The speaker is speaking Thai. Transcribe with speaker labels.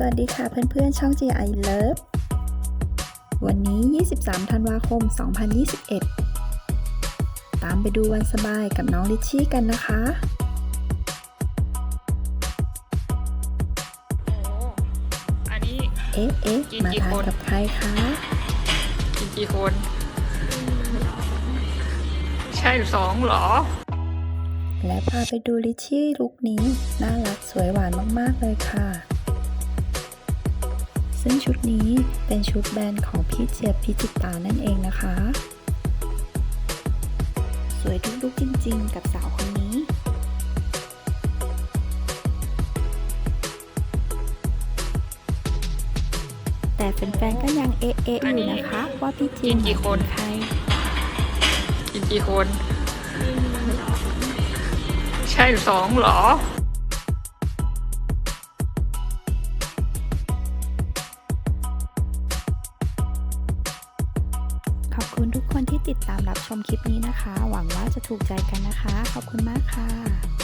Speaker 1: สวัสดีค่ะเพื่อนๆ ช่อง GI Love วันนี้ 23 ธันวาคม 2021 ตามไปดูวันสบายกับน้องลิชชี่กันนะคะ
Speaker 2: โอ้อันนี้
Speaker 1: เอ๊ะเอ๊ะ
Speaker 2: กิน
Speaker 1: มา
Speaker 2: กี่
Speaker 1: ทาน
Speaker 2: คน
Speaker 1: กับใครคะ
Speaker 2: กินกี่คน ใช่สองเหรอ
Speaker 1: และพาไปดูลิชชี่ลุคนี้ น่ารักสวยหวานมากๆเลยค่ะ ซึ่งชุดนี้เป็นชุดแบรนด์ของพี่เจี๊ยบพิจิตานั่นเองนะคะ สวยทุกลุกจริงๆ กับสาวคนนี้แต่แฟนๆก็ยังเอะเอะอยู่นะคะ ว่าพี่เจี๊ยบ
Speaker 2: กินกี่คน
Speaker 1: เป็นใคร
Speaker 2: กินกี่คน ใช่สองเหรอ
Speaker 1: ขอบคุณทุกคนที่ติดตามรับชมคลิปนี้นะคะ หวังว่าจะถูกใจกันนะคะ ขอบคุณมากค่ะ